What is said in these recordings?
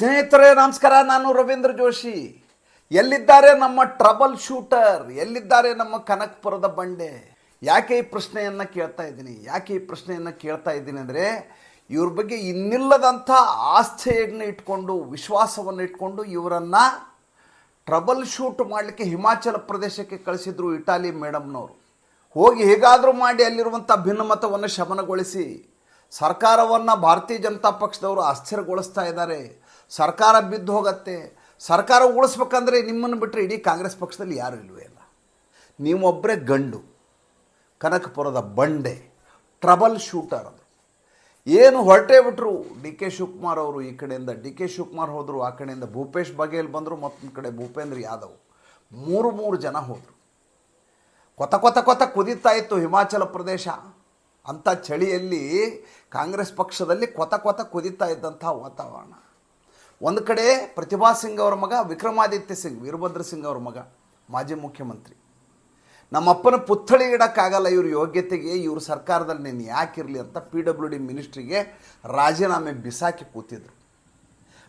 ಸ್ನೇಹಿತರೆ, ನಮಸ್ಕಾರ. ನಾನು ರವೀಂದ್ರ ಜೋಶಿ. ಎಲ್ಲಿದ್ದಾರೆ ನಮ್ಮ ಟ್ರಬಲ್ ಶೂಟರ್? ಎಲ್ಲಿದ್ದಾರೆ ನಮ್ಮ ಕನಕಪುರದ ಬಂಡೆ? ಯಾಕೆ ಈ ಪ್ರಶ್ನೆಯನ್ನು ಕೇಳ್ತಾ ಇದ್ದೀನಿ? ಯಾಕೆ ಈ ಪ್ರಶ್ನೆಯನ್ನು ಕೇಳ್ತಾ ಇದ್ದೀನಿ ಅಂದರೆ, ಇವ್ರ ಬಗ್ಗೆ ಇನ್ನಿಲ್ಲದಂಥ ಆಸ್ಥೆಯನ್ನು ಇಟ್ಕೊಂಡು, ವಿಶ್ವಾಸವನ್ನು ಇಟ್ಕೊಂಡು ಇವರನ್ನು ಟ್ರಬಲ್ ಶೂಟ್ ಮಾಡಲಿಕ್ಕೆ ಹಿಮಾಚಲ ಪ್ರದೇಶಕ್ಕೆ ಕಳಿಸಿದ್ರು ಇಟಾಲಿ ಮೇಡಮ್ನವರು. ಹೋಗಿ ಹೇಗಾದರೂ ಮಾಡಿ ಅಲ್ಲಿರುವಂಥ ಭಿನ್ನಮತವನ್ನು ಶಮನಗೊಳಿಸಿ, ಸರ್ಕಾರವನ್ನು ಭಾರತೀಯ ಜನತಾ ಪಕ್ಷದವರು ಅಸ್ಥಿರಗೊಳಿಸ್ತಾ ಇದ್ದಾರೆ. ಸರ್ಕಾರ ಬಿದ್ದು ಹೋಗತ್ತೆ. ಸರ್ಕಾರ ಉಳಿಸ್ಬೇಕಂದ್ರೆ ನಿಮ್ಮನ್ನು ಬಿಟ್ಟರೆ ಇಡೀ ಕಾಂಗ್ರೆಸ್ ಪಕ್ಷದಲ್ಲಿ ಯಾರೂ ಇಲ್ಲವೇ ಇಲ್ಲ. ನೀವೊಬ್ಬರೇ ಗಂಡು, ಕನಕಪುರದ ಬಂಡೆ, ಟ್ರಬಲ್ ಶೂಟರ್ ಅದು. ಏನು ಹೊರಟೇ ಬಿಟ್ಟರು ಡಿ ಕೆ ಶಿವಕುಮಾರ್ ಅವರು ಈ ಕಡೆಯಿಂದ, ಡಿ ಕೆ ಶಿವಕುಮಾರ್ ಹೋದರು ಆ ಕಡೆಯಿಂದ, ಭೂಪೇಶ್ ಬಘೇಲ್ ಬಂದರು ಮತ್ತೊಂದು ಕಡೆ, ಭೂಪೇಂದ್ರ ಯಾದವ್. ಮೂರು ಮೂರು ಜನ ಹೋದರು. ಕೊತ ಕೊತ ಕೊತ ಕುದೀತಾ ಇತ್ತು ಹಿಮಾಚಲ ಪ್ರದೇಶ. ಅಂಥ ಚಳಿಯಲ್ಲಿ ಕಾಂಗ್ರೆಸ್ ಪಕ್ಷದಲ್ಲಿ ಕೊತ ಕೊತ ಕುದೀತಾ ಇದ್ದಂಥ ವಾತಾವರಣ. ಒಂದು ಕಡೆ ಪ್ರತಿಭಾ ಸಿಂಗ್ ಅವರ ಮಗ, ವಿಕ್ರಮಾದಿತ್ಯ ಸಿಂಗ್, ವೀರಭದ್ರ ಸಿಂಗ್ ಅವರ ಮಗ, ಮಾಜಿ ಮುಖ್ಯಮಂತ್ರಿ. ನಮ್ಮಪ್ಪನ ಪುತ್ಥಳಿ ಇಡೋಕ್ಕಾಗಲ್ಲ ಇವ್ರ ಯೋಗ್ಯತೆಗೆ, ಇವ್ರ ಸರ್ಕಾರದಲ್ಲಿ ನೀನು ಯಾಕಿರಲಿ ಅಂತ ಪಿ ಡಬ್ಲ್ಯೂ ಡಿ ಮಿನಿಸ್ಟ್ರಿಗೆ ರಾಜೀನಾಮೆ ಬಿಸಾಕಿ ಕೂತಿದ್ರು.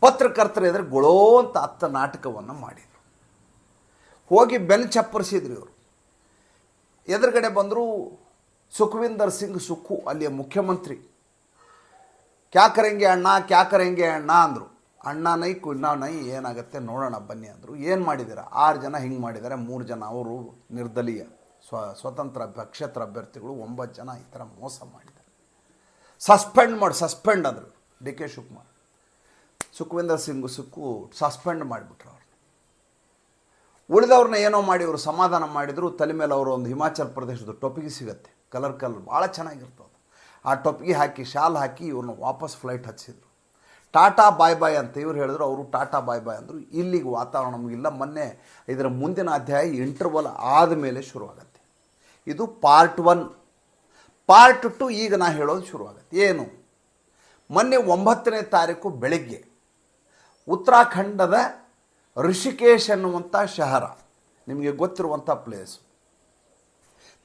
ಪತ್ರಕರ್ತರ ಎದುರು ಗೊಳೋ ಅಂತ ಅತ್ತ ನಾಟಕವನ್ನು ಮಾಡಿದರು. ಹೋಗಿ ಬೆನ್ ಚಪ್ಪರಿಸಿದ್ರು ಇವರು. ಎದುರುಗಡೆ ಬಂದರು ಸುಖವಿಂದರ್ ಸಿಂಗ್ ಸುಖು ಅಲ್ಲಿಯ ಮುಖ್ಯಮಂತ್ರಿ. ಕ್ಯಾ ಕರೆಂಗೆ ಅಣ್ಣ, ಕ್ಯಾ ಕರೆಂಗೆ ಅಣ್ಣ ಅಂದರು. ಅಣ್ಣ ನೈ ಕುಣ್ಣ ನೈ, ಏನಾಗುತ್ತೆ ನೋಡೋಣ ಬನ್ನಿ ಅಂದರು. ಏನು ಮಾಡಿದ್ದೀರಾ ಆರು ಜನ ಹಿಂಗೆ ಮಾಡಿದ್ದಾರೆ ಮೂರು ಜನ ಅವರು ನಿರ್ದಲೀಯ. ಸ್ವ, ಸ್ವತಂತ್ರ ಪಕ್ಷೇತರ ಅಭ್ಯರ್ಥಿಗಳು ಒಂಬತ್ತು ಜನ ಈ ಥರ ಮೋಸ ಮಾಡಿದ್ದಾರೆ. ಸಸ್ಪೆಂಡ್ ಮಾಡಿ, ಸಸ್ಪೆಂಡ್ ಅಂದರು D K Shivakumar. Sukhwinder Singh Sukhu suspend ಮಾಡಿಬಿಟ್ರು ಅವ್ರು ಉಳಿದವ್ರನ್ನ ಏನೋ ಮಾಡಿ ಅವರು ಸಮಾಧಾನ ಮಾಡಿದರು, ತಲೆ ಮೇಲೆ ಅವರು ಒಂದು ಹಿಮಾಚಲ ಪ್ರದೇಶದ ಟೊಪಿಗೆ ಸಿಗುತ್ತೆ. ಕಲರ್ ಕಲರ್ ಭಾಳ ಚೆನ್ನಾಗಿರ್ತದೆ. ಆ ಟೊಪ್ಪಿಗೆ ಹಾಕಿ, ಶಾಲ್ ಹಾಕಿ ಇವ್ರನ್ನ ವಾಪಸ್ ಫ್ಲೈಟ್ ಹಚ್ಚಿದ್ರು. ಟಾಟಾ ಬಾಯ್ ಬಾಯ್ ಅಂತ ಇವ್ರು ಹೇಳಿದ್ರು, ಅವರು ಟಾಟಾ ಬಾಯ್ ಬಾಯ್ ಅಂದರು. ಇಲ್ಲಿಗೆ ವಾತಾವರಣ ನಮಗಿಲ್ಲ ಮೊನ್ನೆ ಇದರ ಮುಂದಿನ ಅಧ್ಯಾಯ ಇಂಟರ್ವಲ್ ಆದಮೇಲೆ ಶುರುವಾಗತ್ತೆ. ಇದು ಪಾರ್ಟ್ ಒನ್ ಪಾರ್ಟ್ ಟು ಈಗ ನಾ ಹೇಳೋದು ಶುರುವಾಗತ್ತೆ. ಏನು? ಮೊನ್ನೆ ಒಂಬತ್ತನೇ ತಾರೀಕು ಬೆಳಗ್ಗೆ ಉತ್ತರಾಖಂಡದ ಋಷಿಕೇಶ್ ಅನ್ನುವಂಥ ಶಹರ, ನಿಮಗೆ ಗೊತ್ತಿರುವಂಥ ಪ್ಲೇಸು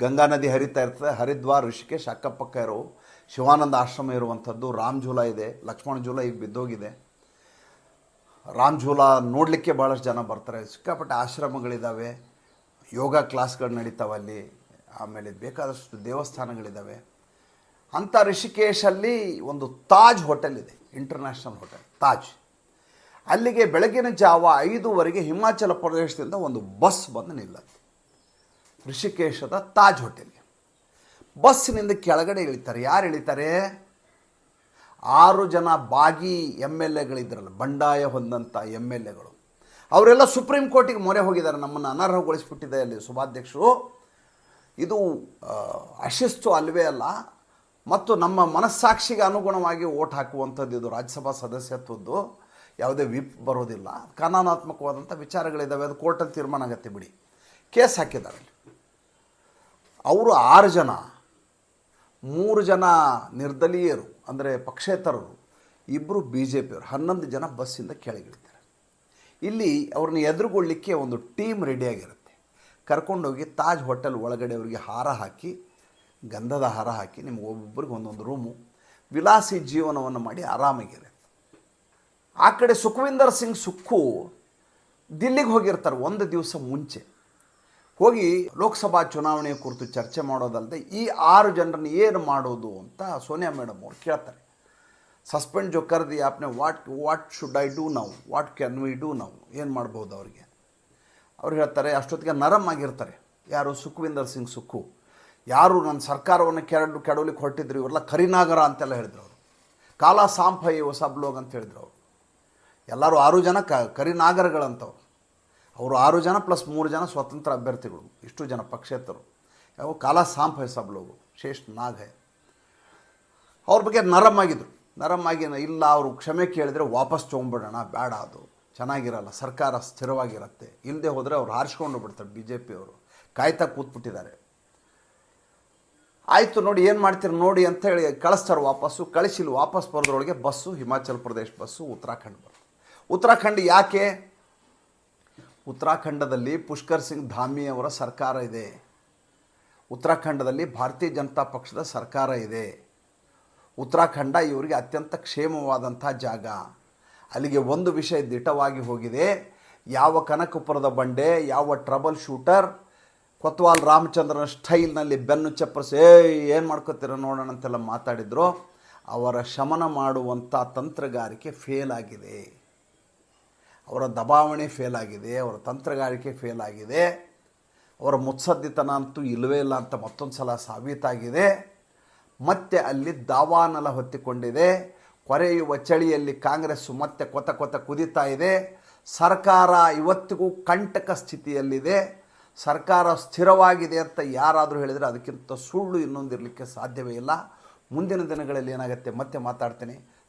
ಗಂಗಾ ನದಿ ಹರಿತಾ ಇರ್ತದೆ. ಹರಿದ್ವಾರ, ಋಷಿಕೇಶ್ ಅಕ್ಕಪಕ್ಕ ಇರೋ ಶಿವಾನಂದ ಆಶ್ರಮ ಇರುವಂಥದ್ದು. ರಾಮ್ ಝೂಲ ಇದೆ. ಲಕ್ಷ್ಮಣ ಝೂಲ ಈಗ ಬಿದ್ದೋಗಿದೆ. ರಾಮ್ ಝೂಲ ನೋಡಲಿಕ್ಕೆ ಭಾಳಷ್ಟು ಜನ ಬರ್ತಾರೆ. ಸಿಕ್ಕಾಪಟ್ಟೆ ಆಶ್ರಮಗಳಿದ್ದಾವೆ ಯೋಗ ಕ್ಲಾಸ್ಗಳು ನಡೀತಾವೆ ಅಲ್ಲಿ. ಆಮೇಲೆ ಬೇಕಾದಷ್ಟು ದೇವಸ್ಥಾನಗಳಿದ್ದಾವೆ ಅಂಥ ಋಷಿಕೇಶಲ್ಲಿ ಒಂದು ತಾಜ್ ಹೋಟೆಲ್ ಇದೆ. International hotel. ತಾಜ್. ಅಲ್ಲಿಗೆ ಬೆಳಗಿನ ಜಾವ ಐದುವರೆಗೆ ಹಿಮಾಚಲ ಪ್ರದೇಶದಿಂದ ಒಂದು ಬಸ್ ಬಂದು ನಿಲ್ಲತ್ತೆ. ಋಷಿಕೇಶದ ತಾಜ್ ಹೋಟೆಲ್ ಬಸ್ಸಿನಿಂದ ಕೆಳಗಡೆ ಇಳಿತಾರೆ. ಯಾರು ಇಳಿತಾರೆ? ಆರು ಜನ ಬಾಗಿ ಎಂ ಎಲ್ ಎಗಳಿದ್ರಲ್ಲ, ಬಂಡಾಯ ಹೊಂದಂಥ ಎಂ ಎಲ್ ಎಗಳು. ಅವರೆಲ್ಲ ಸುಪ್ರೀಂ ಕೋರ್ಟಿಗೆ ಮೊರೆ ಹೋಗಿದ್ದಾರೆ. ನಮ್ಮನ್ನು ಅನರ್ಹಗೊಳಿಸಿಬಿಟ್ಟಿದೆ ಅಲ್ಲಿ ಸಭಾಧ್ಯಕ್ಷರು. ಇದು ಅಶಿಸ್ತು ಅಲ್ಲವೇ ಅಲ್ಲ, ಮತ್ತು ನಮ್ಮ ಮನಸ್ಸಾಕ್ಷಿಗೆ ಅನುಗುಣವಾಗಿ ಓಟ್ ಹಾಕುವಂಥದ್ದು ಇದು ರಾಜ್ಯಸಭಾ ಸದಸ್ಯತ್ವದ್ದು. ಯಾವುದೇ ವಿಪ್ ಬರೋದಿಲ್ಲ. ಕಾನೂನಾತ್ಮಕವಾದಂಥ ವಿಚಾರಗಳಿದ್ದಾವೆ ಅದು ಕೋರ್ಟಲ್ಲಿ ತೀರ್ಮಾನ ಆಗತ್ತೆ ಬಿಡಿ. ಕೇಸ್ ಹಾಕಿದ್ದಾರೆ ಅವರು ಆರು ಜನ, ಮೂರು ಜನ ನಿರ್ದಲೀಯರು, ಅಂದರೆ ಪಕ್ಷೇತರರು ಇಬ್ಬರು ಬಿ ಜೆ ಪಿಯವರು ಹನ್ನೊಂದು ಜನ ಬಸ್ಸಿಂದ ಕೆಳಗಿಳ್ತಾರೆ. ಇಲ್ಲಿ ಅವ್ರನ್ನ ಎದುರುಗೊಳ್ಳಿಕ್ಕೆ ಒಂದು ಟೀಮ್ ರೆಡಿಯಾಗಿರುತ್ತೆ ಕರ್ಕೊಂಡೋಗಿ ತಾಜ್ ಹೋಟೆಲ್ ಒಳಗಡೆ ಅವರಿಗೆ ಹಾರ ಹಾಕಿ, ಗಂಧದ ಹಾರ ಹಾಕಿ ನಿಮ್ಗೆ ಒಬ್ಬೊಬ್ಬರಿಗೆ ಒಂದೊಂದು ರೂಮು, ವಿಲಾಸಿ ಜೀವನವನ್ನು ಮಾಡಿ ಆರಾಮಾಗಿರುತ್ತೆ ಆ ಕಡೆ ಸುಖವಿಂದರ್ ಸಿಂಗ್ ಸುಕ್ಕು ದಿಲ್ಲಿಗೆ ಹೋಗಿರ್ತಾರೆ ಒಂದು ದಿವಸ ಮುಂಚೆ. ಹೋಗಿ ಲೋಕಸಭಾ ಚುನಾವಣೆ ಕುರಿತು ಚರ್ಚೆ ಮಾಡೋದಲ್ಲದೆ ಈ ಆರು ಜನರನ್ನು ಏನು ಮಾಡೋದು ಅಂತ ಸೋನಿಯಾ ಮೇಡಮ್ ಅವ್ರು ಕೇಳ್ತಾರೆ. ಸಸ್ಪೆಂಡ್ ಜೋ ಕರ್ದಿ ಆಪ್ನೆ what what should I do ನಾವು ವಾಟ್ ಕ್ಯಾನ್ ವಿ ಡೂ ನಾವು ಏನು ಮಾಡ್ಬೋದು ಅವರಿಗೆ? ಅವ್ರು ಹೇಳ್ತಾರೆ, ಅಷ್ಟೊತ್ತಿಗೆ ನರಮ್ ಆಗಿರ್ತಾರೆ. ಯಾರು? ಸುಖವಿಂದರ್ ಸಿಂಗ್ ಸುಖು ಯಾರು ನನ್ನ ಸರ್ಕಾರವನ್ನು ಕೆರಡು, ಕೆಡವಲಿಕ್ಕೆ ಹೊರಟಿದ್ರು? ಇವರೆಲ್ಲ ಕರಿನಾಗರ ಅಂತೆಲ್ಲ ಹೇಳಿದ್ರು ಅವರು. ಕಾಲಾ ಸಾಂಫೈ ಹೊಸ ಬ್ಲೋಗ್ ಅಂತ ಹೇಳಿದ್ರು ಅವರು. ಎಲ್ಲರೂ ಆರು ಜನ ಕ ಅವರು ಆರು ಜನ ಪ್ಲಸ್ ಮೂರು ಜನ ಸ್ವತಂತ್ರ ಅಭ್ಯರ್ಥಿಗಳು, ಇಷ್ಟು ಜನ ಪಕ್ಷೇತರು. ಯಾವ ಕಾಲ ಸಾಂಪ್ ಹೈ ಸಬ್ ಲೋಗು ಅವ್ರ ಬಗ್ಗೆ ನರಮ್ ಆಗಿದ್ರು. ನರಮ್ ಆಗಿ ಇಲ್ಲ, ಅವರು ಕ್ಷಮೆ ಕೇಳಿದರೆ ವಾಪಸ್ ತೊಗೊಂಬಿಡೋಣ ಬೇಡ ಅದು. ಚೆನ್ನಾಗಿರಲ್ಲ, ಸರ್ಕಾರ ಸ್ಥಿರವಾಗಿರುತ್ತೆ. ಇಲ್ಲದೆ ಹೋದರೆ ಅವ್ರು ಹಾರಿಸ್ಕೊಂಡು ಬಿಡ್ತಾರೆ ಬಿ ಜೆ ಪಿಯವರು ಕಾಯ್ತಾ ಕೂತ್ಬಿಟ್ಟಿದ್ದಾರೆ. ಆಯಿತು, ನೋಡಿ ಏನು ಮಾಡ್ತೀರಿ, ನೋಡಿ ಅಂತ ಹೇಳಿ ಕಳಿಸ್ತಾರೆ ವಾಪಸ್ಸು. ಕಳಿಸಿ ಇಲ್ಲಿ ವಾಪಸ್ ಬರೋದ್ರೊಳಗೆ ಬಸ್ಸು, ಹಿಮಾಚಲ್ ಪ್ರದೇಶ್ ಬಸ್ಸು, ಉತ್ತರಾಖಂಡ್ ಬರ್ತದೆ ಉತ್ತರಾಖಂಡ್ ಯಾಕೆ? ಉತ್ತರಾಖಂಡದಲ್ಲಿ ಪುಷ್ಕರ್ ಸಿಂಗ್ ಧಾಮಿ ಅವರ ಸರ್ಕಾರ ಇದೆ. ಉತ್ತರಾಖಂಡದಲ್ಲಿ ಭಾರತೀಯ ಜನತಾ ಪಕ್ಷದ ಸರ್ಕಾರ ಇದೆ. ಉತ್ತರಾಖಂಡ ಇವರಿಗೆ ಅತ್ಯಂತ ಕ್ಷೇಮವಾದಂಥ ಜಾಗ. ಅಲ್ಲಿಗೆ ಒಂದು ವಿಷಯ ದಿಟವಾಗಿ ಹೋಗಿದೆ. ಯಾವ ಕನಕಪುರದ ಬಂಡೆ, ಯಾವ ಟ್ರಬಲ್ ಶೂಟರ್, ಕೊತ್ವಾಲ್ ರಾಮಚಂದ್ರನ ಸ್ಟೈಲ್ನಲ್ಲಿ ಬೆನ್ನು ಚಪ್ಪರಿಸಿ ಏನು ಮಾಡ್ಕೋತೀರ ನೋಡೋಣ ಅಂತೆಲ್ಲ ಮಾತಾಡಿದ್ರು. ಅವರ ಶಮನ ಮಾಡುವಂಥ ತಂತ್ರಗಾರಿಕೆ ಫೇಲ್ ಆಗಿದೆ. ಅವರ ದಬಾವಣೆ ಫೇಲ್ ಆಗಿದೆ, ಅವರ ತಂತ್ರಗಾರಿಕೆ ಫೇಲ್ ಆಗಿದೆ, ಅವರ ಮುತ್ಸದ್ದಿತನ ಅಂತೂ ಇಲ್ಲವೇ ಇಲ್ಲ ಅಂತ ಮತ್ತೊಂದು ಸಲ ಸಾಬೀತಾಗಿದೆ. ಮತ್ತೆ ಅಲ್ಲಿ ದಾವಾನಲ ಹೊತ್ತಿಕೊಂಡಿದೆ, ಕೊರೆಯುವ ಚಳಿಯಲ್ಲಿ ಕಾಂಗ್ರೆಸ್ಸು ಮತ್ತೆ ಕೊತ ಕೊತ ಕುದೀತಾ ಇದೆ. ಸರ್ಕಾರ ಇವತ್ತಿಗೂ ಕಂಟಕ ಸ್ಥಿತಿಯಲ್ಲಿದೆ. ಸರ್ಕಾರ ಸ್ಥಿರವಾಗಿದೆ ಅಂತ ಯಾರಾದರೂ ಹೇಳಿದರೆ ಅದಕ್ಕಿಂತ ಸುಳ್ಳು ಇನ್ನೊಂದಿರಲಿಕ್ಕೆ ಸಾಧ್ಯವೇ ಇಲ್ಲ. ಮುಂದಿನ ದಿನಗಳಲ್ಲಿ ಏನಾಗುತ್ತೆ ಮತ್ತೆ ಮಾತಾಡ್ತೇನೆ.